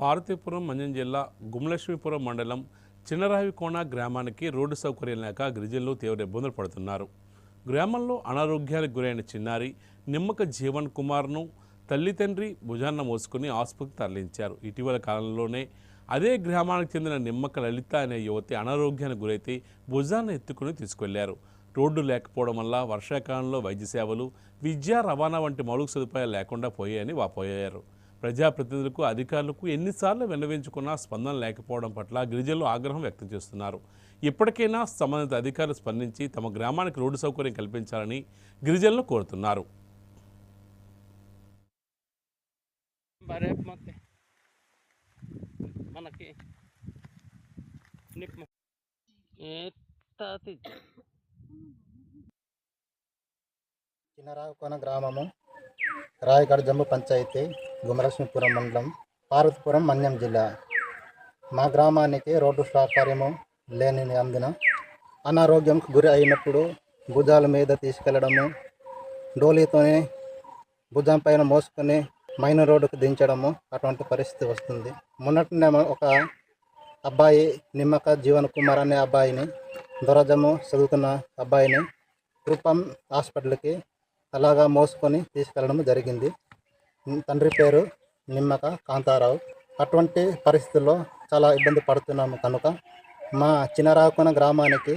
పార్వతీపురం మంజం జిల్లా గుమలక్ష్మీపురం మండలం చిన్నరావికోణ గ్రామానికి రోడ్డు సౌకర్యం లేక గిరిజనులు తీవ్ర ఇబ్బందులు పడుతున్నారు. గ్రామంలో అనారోగ్యానికి గురైన చిన్నారి నిమ్మక జీవన్ కుమార్ను తల్లి తండ్రి భుజాన్న మోసుకుని ఆసుపత్రికి తరలించారు. ఇటీవల కాలంలోనే అదే గ్రామానికి చెందిన నిమ్మక లలిత అనే యువతి అనారోగ్యానికి గురైతే భుజాన్ని ఎత్తుకుని తీసుకెళ్ళారు. రోడ్డు లేకపోవడం వల్ల వర్షాకాలంలో వైద్య సేవలు విద్యా రవాణా వంటి మౌలిక సదుపాయాలు లేకుండా పోయాయని వాపోయారు. ప్రజాప్రతినిధులకు అధికారులకు ఎన్నిసార్లు విన్నవించుకున్నా స్పందన లేకపోవడం పట్ల గిరిజనులు ఆగ్రహం వ్యక్తం చేస్తున్నారు. ఇప్పటికైనా సంబంధిత అధికారులు స్పందించి తమ గ్రామానికి రోడ్డు సౌకర్యం కల్పించాలని గిరిజనులు కోరుతున్నారు. చిన్నరావుకోన గ్రామము రాయగడ జంబు పంచాయతీ. గుమలక్ష్మీపురం మండలం పార్వతీపురం మన్యం జిల్లా. మా గ్రామానికి రోడ్డు సౌకర్యము లేని అందున అనారోగ్యంకు గురి అయినప్పుడు భుజాల మీద తీసుకెళ్ళడము డోలీతోనే భుజం పైన మోసుకొని మైన రోడ్డుకు దించడము అటువంటి పరిస్థితి వస్తుంది. మొన్నటినే ఒక అబ్బాయి నిమ్మక జీవన్ కుమార్ అనే అబ్బాయిని దొరజము చదువుకున్న అబ్బాయిని కృపం హాస్పిటల్కి అలాగా మోసుకొని తీసుకెళ్ళడం జరిగింది. తండ్రి పేరు నిమ్మక కాంతారావు. అటువంటి పరిస్థితుల్లో చాలా ఇబ్బంది పడుతున్నాము కనుక మా చిన్నరాకున గ్రామానికి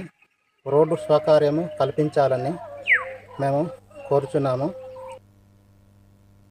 రోడ్డు సౌకర్యము కల్పించాలని మేము కోరుచున్నాము.